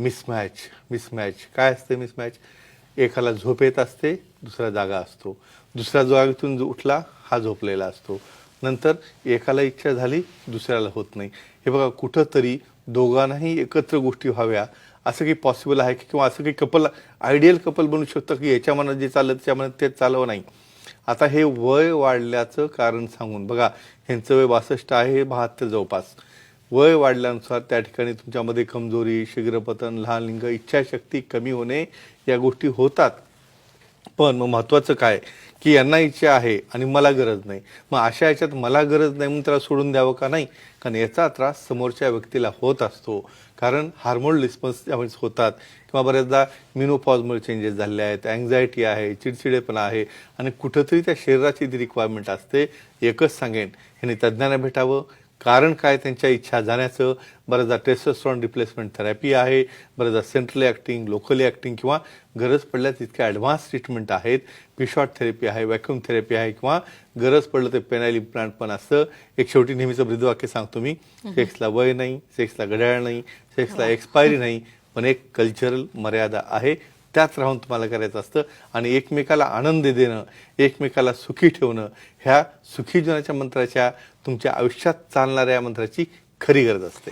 Mismatch mismatch काय असते mismatch एकाला झोप येत असते दुसरा जागा असतो. दुसऱ्या जागेतून जो उठला हा झोपलेला असतो. नंतर एकाला इच्छा झाली दुसऱ्याला होत नाही. हे बघा कुठंतरी दोघांनाही एकत्र गोष्टी व्हाव्या. असं काही पॉसिबल आहे की किंवा असं काही कपल आयडियल कपल बनू शकतं की याच्या मनात जे चाललं त्याच्या मनात ते चालवं नाही. आता हे वय वाढल्याचं कारण सांगून बघा ह्यांचं वय बासष्ट आहे हे बहात्तर जवळपास. वय वाढल्यानुसार त्या ठिकाणी तुमच्यामध्ये कमजोरी शीघ्रपतन लहान लिंग इच्छाशक्ती कमी होणे या गोष्टी होतात. पण मग महत्त्वाचं काय? की यांना इच्छा आहे आणि मला गरज नाही. मग अशा याच्यात मला गरज नाही म्हणून त्याला सोडून द्यावं का नाही? कारण याचा त्रास समोरच्या व्यक्तीला होत असतो. कारण हार्मोन रिस्पॉन्स त्यावेळेस होतात. किंवा बऱ्याचदा मिनोपॉजमुळे चेंजेस झाले आहेत अँझायटी आहे चिडचिडेपणा आहे आणि कुठंतरी त्या शरीराची जी रिक्वायरमेंट असते एकच सांगेन ह्याने तज्ज्ञांना भेटावं कारण काय? त्यांच्या इच्छा जाण्याचं. बऱ्याचदा टेस्टोस्टेरॉन रिप्लेसमेंट थेरपी आहे. बऱ्याचदा सेंट्रली ॲक्टिंग लोकली ॲक्टिंग किंवा गरज पडल्यास इतक्या ॲडव्हान्स ट्रीटमेंट आहेत. पिशॉट थेरपी आहे व्हॅक्युम थेरपी आहे किंवा गरज पडलं तर पेनाईल इम्प्लांट पण असतं. एक शेवटी नेहमीचं ब्रीदवाक्य सांगतो मी. सेक्सला वय नाही सेक्सला घड्याळ नाही सेक्सला एक्सपायरी नाही. पण एक कल्चरल मर्यादा आहे. त्यात राहून तुम्हाला करायचं असतं. आणि एकमेकाला आनंद देणं एकमेकाला सुखी ठेवणं ह्या सुखी जीवनाच्या मंत्राच्या तुमच्या आयुष्यात चालणाऱ्या या मंत्राची खरी गरज असते.